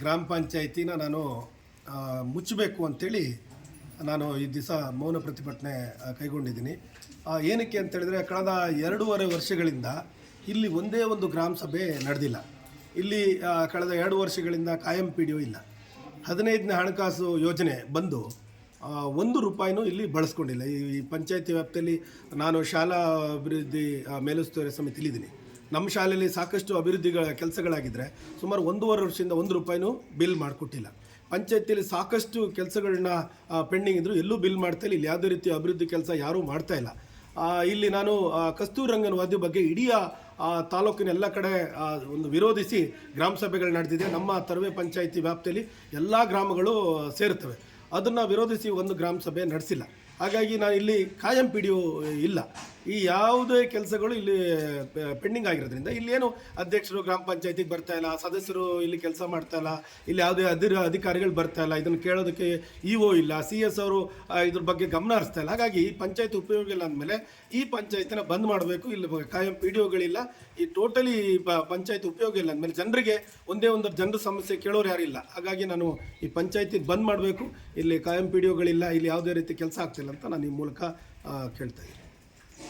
ಗ್ರಾಮ ಪಂಚಾಯಿತಿನ ನಾನು ಮುಚ್ಚಬೇಕು ಅಂಥೇಳಿ ನಾನು ಈ ದಿವಸ ಮೌನ ಪ್ರತಿಭಟನೆ ಕೈಗೊಂಡಿದ್ದೀನಿ. ಏನಕ್ಕೆ ಅಂತೇಳಿದರೆ ಕಳೆದ ಎರಡೂವರೆ ವರ್ಷಗಳಿಂದ ಇಲ್ಲಿ ಒಂದೇ ಒಂದು ಗ್ರಾಮ ಸಭೆ ನಡೆದಿಲ್ಲ. ಇಲ್ಲಿ ಕಳೆದ ಎರಡು ವರ್ಷಗಳಿಂದ ಕಾಯಂ ಪಿ ಇಲ್ಲ. ಹದಿನೈದನೇ ಹಣಕಾಸು ಯೋಜನೆ ಬಂದು ಒಂದು ರೂಪಾಯಿನೂ ಇಲ್ಲಿ ಬಳಸ್ಕೊಂಡಿಲ್ಲ. ಈ ಪಂಚಾಯತಿ ವ್ಯಾಪ್ತಿಯಲ್ಲಿ ನಾನು ಶಾಲಾ ಅಭಿವೃದ್ಧಿ ಮೇಲುಸ್ತುವಾರಿ ಸಮಿತಿ ಸಮಿತಿಲಿದ್ದೀನಿ ನಮ್ಮ ಶಾಲೆಯಲ್ಲಿ ಸಾಕಷ್ಟು ಅಭಿವೃದ್ಧಿಗಳ ಕೆಲಸಗಳಾಗಿದ್ದರೆ ಸುಮಾರು ಒಂದೂವರೆ ವರ್ಷದಿಂದ ಒಂದು ರೂಪಾಯಿನೂ ಬಿಲ್ ಮಾಡಿಕೊಟ್ಟಿಲ್ಲ. ಪಂಚಾಯತಿಯಲ್ಲಿ ಸಾಕಷ್ಟು ಕೆಲಸಗಳನ್ನ ಪೆಂಡಿಂಗ್ ಇದ್ದರೂ ಎಲ್ಲೂ ಬಿಲ್ ಮಾಡ್ತಾ ಇಲ್ಲ. ಇಲ್ಲಿ ಯಾವುದೇ ರೀತಿ ಅಭಿವೃದ್ಧಿ ಕೆಲಸ ಯಾರೂ ಮಾಡ್ತಾ ಇಲ್ಲ. ಇಲ್ಲಿ ನಾನು ಕಸ್ತೂರಿ ರಂಗನ್ ವರದಿ ಬಗ್ಗೆ ಇಡೀ ತಾಲೂಕಿನ ಎಲ್ಲ ಕಡೆ ಒಂದು ವಿರೋಧಿಸಿ ಗ್ರಾಮ ಸಭೆಗಳು ನಡೆದಿದೆ. ನಮ್ಮ ತರುವೆ ಪಂಚಾಯಿತಿ ವ್ಯಾಪ್ತಿಯಲ್ಲಿ ಎಲ್ಲ ಗ್ರಾಮಗಳು ಸೇರುತ್ತವೆ. ಅದನ್ನು ವಿರೋಧಿಸಿ ಒಂದು ಗ್ರಾಮ ಸಭೆ ನಡೆಸಿಲ್ಲ. ಹಾಗಾಗಿ ನಾನು ಇಲ್ಲಿ ಕಾಯಂ ಪಿಡಿಯು ಇಲ್ಲ. ಈ ಯಾವುದೇ ಕೆಲಸಗಳು ಇಲ್ಲಿ ಪೆಂಡಿಂಗ್ ಆಗಿರೋದ್ರಿಂದ ಇಲ್ಲೇನು ಅಧ್ಯಕ್ಷರು ಗ್ರಾಮ ಪಂಚಾಯತಿಗೆ ಬರ್ತಾ ಇಲ್ಲ, ಸದಸ್ಯರು ಇಲ್ಲಿ ಕೆಲಸ ಮಾಡ್ತಾ ಇಲ್ಲ, ಇಲ್ಲಿ ಯಾವುದೇ ಅಧಿರ ಅಧಿಕಾರಿಗಳು ಬರ್ತಾ ಇಲ್ಲ, ಇದನ್ನು ಕೇಳೋದಕ್ಕೆ ಇ ಒ ಇಲ್ಲ, ಸಿ ಎಸ್ ಅವರು ಇದ್ರ ಬಗ್ಗೆ ಗಮನ ಹರಿಸ್ತಾ ಇಲ್ಲ. ಹಾಗಾಗಿ ಈ ಪಂಚಾಯತ್ ಉಪಯೋಗ ಇಲ್ಲ ಅಂದಮೇಲೆ ಈ ಪಂಚಾಯತಿನ ಬಂದ್ ಮಾಡಬೇಕು. ಇಲ್ಲಿ ಕಾಯಂ ಪಿ ಡಿ ಒಗಳಿಲ್ಲ. ಈ ಟೋಟಲಿ ಪಂಚಾಯತ್ ಉಪಯೋಗ ಇಲ್ಲ ಅಂದಮೇಲೆ ಜನರಿಗೆ ಒಂದೇ ಒಂದು ಜನರ ಸಮಸ್ಯೆ ಕೇಳೋರು ಯಾರಿಲ್ಲ ಹಾಗಾಗಿ ನಾನು ಈ ಪಂಚಾಯತಿ ಬಂದ್ ಮಾಡಬೇಕು. ಇಲ್ಲಿ ಕಾಯಂ ಪಿ ಡಿ ಒಗಳಿಲ್ಲ, ಇಲ್ಲಿ ಯಾವುದೇ ರೀತಿ ಕೆಲಸ ಆಗ್ತಿಲ್ಲ ಅಂತ ನಾನು ಈ ಮೂಲಕ ಕೇಳ್ತಾ ಇದ್ದೀನಿ.